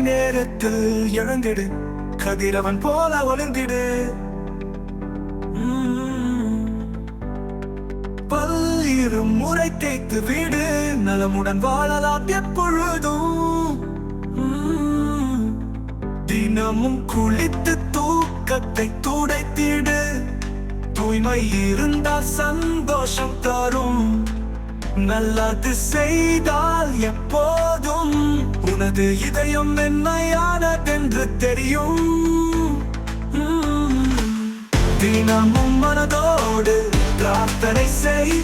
நேரத்தில் எழுந்திடு கதிரவன் போல ஒளிந்திடு பல்லிரு முறை தேய்த்து வீடு. நலமுடன் வாழலாம் எப்பொழுதும். தினமும் குளித்து தூக்கத்தை துடைத்திடு. தூய்மை இருந்தால் சந்தோஷம் தரும். நல்லது செய்தால் எப்போதும் எனது இதயம் மென்மையானதென்று தெரியும். தினமும் மனதோடு பிரார்த்தனை செய்.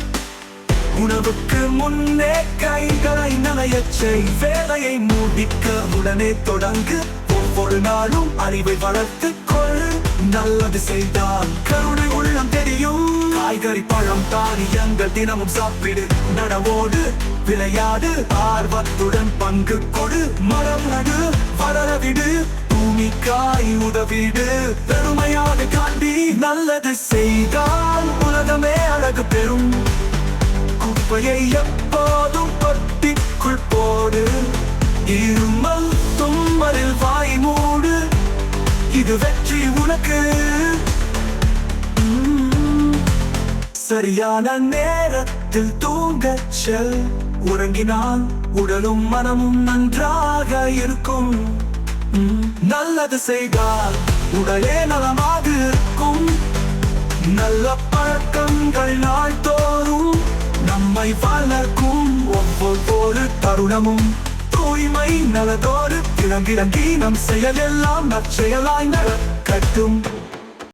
உணவுக்கு முன்னே கைகளை நனையச் செய். வேலையை முடிக்க உடனே தொடங்கு. ஒவ்வொரு நாளும் அறிவை வளர்த்துக் கொள் நல்லது செய்தால் கருணை உள்ளம் தெரியும். காய்கறி பழம் தானியங்கள் தினமும் சாப்பிடு. நடவோடு விளையாடு ஆர்வத்துடன் பங்கு கொடு மரம் நடு வளர விடு பூமிக்காய் உதவிடு. பெருமையாக காண்பி நல்லது செய்தால் உலகமே அழகு பெறும். குப்பையை எப்போதும் பட்டிக்குள் போடு. இருமல் தும்மலில் வாய் மூடு. இது வெற்றி உனக்கு. சரியான நேரத்தில் தூ தூங்க செல் உறங்கினால் உடலும் மனமும் நன்றாக இருக்கும். நல்லது செய்தால் உடலே நலமாக இருக்கும். நல்ல பழக்கங்கள் நாள்தோறும் நம்மை வளர்க்கும். ஒவ்வொரு தருணமும் தூய்மை நலதோடு இறங்கிறங்கி நம் செயலெல்லாம் நற்செயலாய் நடக்கட்டும்.